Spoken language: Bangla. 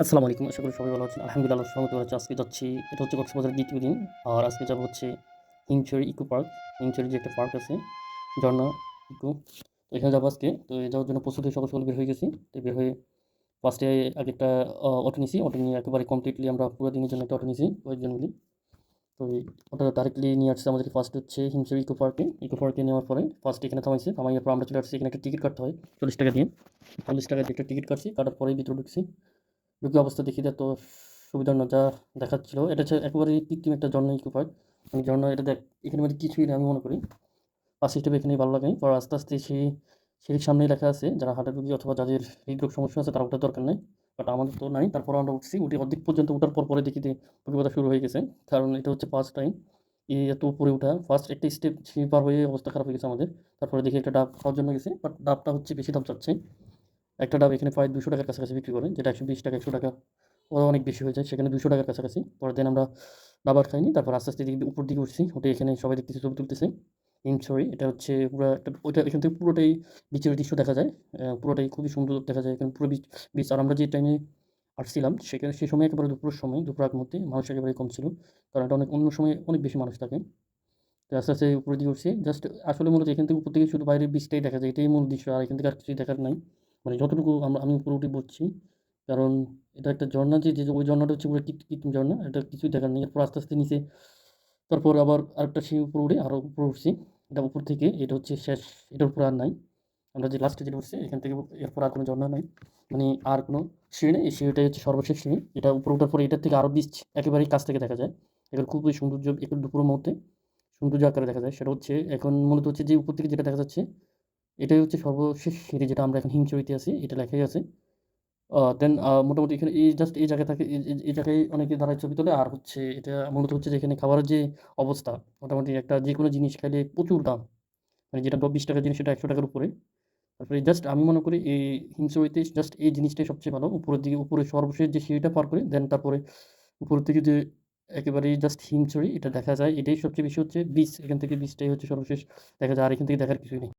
আসসালামু আলাইকুম, আশা করি সবাই ভালো আছেন। আলহামদুলিল্লাহ সহমত আছে আজকে যাচ্ছি। এটা হচ্ছে কক্সবাজারের দ্বিতীয় দিন। আর আজকে যাব হচ্ছে হিমচুরি ইকো পার্ক। হিমচুরি যে একটা পার্ক আছে, ঝর্ণা ইকো। তো এখানে যাব আজকে। তো যাওয়ার জন্য প্রস্তুতি সকাল সকাল বের হয়ে গেছি। তো বের হয়ে ফার্স্টে আগে একটা অটো নিছি। অটো নিয়ে একেবারে কমপ্লিটলি আমরা পুরো দিনের জন্য একটা অটো নিছি, কয়েকজন মিলি। তো এই ওটা ডাইরেক্টলি নিয়ে আসছে আমাদের ফার্স্ট হচ্ছে হিমচুরি ইকো পার্কে। ইকো পার্কে নেওয়ার পরে ফার্স্ট এখানে থামাইছে। থামাইয়ার পর আমরা চলে আসছি, এখানে একটা টিকিট কাটতে হয়, চল্লিশ টাকা দিয়ে। চল্লিশ টাকা দিয়ে একটা টিকিট কাটছি, কাটার পরেই ভিতরে ঢুকছি। ঢুকে অবস্থা দেখি এত সুবিধার না যা দেখাচ্ছিল। এটা হচ্ছে একেবারেই কৃত্রিম একটা ঝর্ণা ইকো পার্ক আমি ঝর্ণা এটা দেখ এখানে মধ্যে কিছুই না, আমি মনে করি। পাঁচ হিসেবে এখানেই ভালো লাগে। পর আস্তে আস্তে সেই সিঁড়ির সামনেই লেখা আছে, যারা হার্টের রোগী অথবা যাদের হৃদরোগ সমস্যা আছে, তারা ওঠার দরকার নেই। বাট আমাদের তো নাই তারপর আমরা উঠছি। উঠে অর্ধেক পর্যন্ত ওঠার পর পরে দেখি যে অভিজ্ঞতা শুরু হয়ে গেছে। কারণ এটা হচ্ছে ফার্স্ট টাইম এই এত উপরে ওঠা ফার্স্ট একটা স্টেপ সিঁড়ি পার হয়ে অবস্থা খারাপ হয়ে গেছে আমাদের। তারপরে দেখি একটা ডাব খাওয়ার জন্য গেছে বাট ডাবটা হচ্ছে বেশি দাম চাচ্ছে। একটা ডাব এখানে প্রায় দুশো টাকার কাছাকাছি বিক্রি করে যেটা একশো বিশ টাকা, একশো টাকা ওরা অনেক বেশি হয়ে যায়, সেখানে দুশো টাকার কাছাকাছি। পরের দিন আমরা ডাবার খাইনি, তারপর আস্তে আস্তে দিকে উপর দিকে উঠছি, উঠে এখানে সবাই দেখতেছি, ছবি তুলতেছে। ইন সরি এটা হচ্ছে পুরো একটা, ওইটা এখান থেকে পুরোটাই বিচের দৃশ্য দেখা যায় পুরোটাই খুবই সুন্দর দেখা যায় এখানে পুরো বিচ বিচ। আর আমরা যে টাইমে আসছিলাম, সেখানে সেই সময় একেবারে দুপুরের সময়, দুপুর আগ মধ্যে মানুষ একেবারে কম ছিল, কারণ এটা অনেক অন্য সময় অনেক বেশি মানুষ থাকে। তো আস্তে আস্তে উপরে দিকে উঠছি জাস্ট আসলে মূলত এখান থেকে উপর থেকে শুধু বাইরের বীজটাই দেখা যায়, এটাই মূল দৃশ্য, আর এখান থেকে আর কিছুই দেখার নাই। মানে যতটুকু আমরা, আমি উপরে উঠে বলছি কারণ এটা একটা ঝর্ণা যে ওই ঝর্ণাটা হচ্ছে পুরো কৃত- কৃত্রিম ঝর্ণা। এটা কিছুই দেখার নেই। এরপর আস্তে আস্তে নিচে তারপর আবার আরেকটা সিঁড়ি উপরে উঠে আরও উপরে উঠছি। এটা উপর থেকে, এটা হচ্ছে শেষ, এটার উপরে আর নাই। আমরা যে লাস্টে যেটা উঠছি, এখান থেকে এরপর আর কোনো ঝর্ণা নাই। মানে আর কোনো সিঁড়ি নেই। এই সিঁড়িটাই হচ্ছে সর্বশেষ সিঁড়ি। এটা উপরে ওঠার পরে এটার থেকে আরও বীজ একেবারেই কাছ থেকে দেখা যায়। এগুলো খুবই সৌন্দর্য, একটু দুপুরের মধ্যে সৌন্দর্য আকারে দেখা যায়। সেটা হচ্ছে এখন মূলত হচ্ছে যে উপর থেকে যেটা দেখা যাচ্ছে এটাই হচ্ছে সর্বশেষ সিঁড়ি যেটা আমরা এখন হিংচরিতে আছি, এটা লেখাই আছে। দেন মোটামুটি এখানে এই জাস্ট এই জায়গা থাকে, এই জায়গায় অনেকে দাঁড়ায় ছবি তোলে। আর হচ্ছে এটা মূলত হচ্ছে যে এখানে খাবারের যে অবস্থা, মোটামুটি একটা যে কোনো জিনিস খাইলে প্রচুর দাম। মানে যেটা বিশ টাকার জিনিস, সেটা একশো টাকার উপরে। তারপরে জাস্ট আমি মনে করি এই হিংসরিতে জাস্ট এই জিনিসটাই সবচেয়ে ভালো। উপরের দিকে, উপরে সর্বশেষ যে সিঁড়িটা পার করে দেন তারপরে উপর থেকে যে একেবারেই জাস্ট হিমছড়ি, এটা দেখা যায়। এটাই সবচেয়ে বেশি হচ্ছে বিচ। এখান থেকে বিচটাই হচ্ছে সর্বশেষ দেখা যায়। আর এখান থেকে দেখার কিছুই নেই।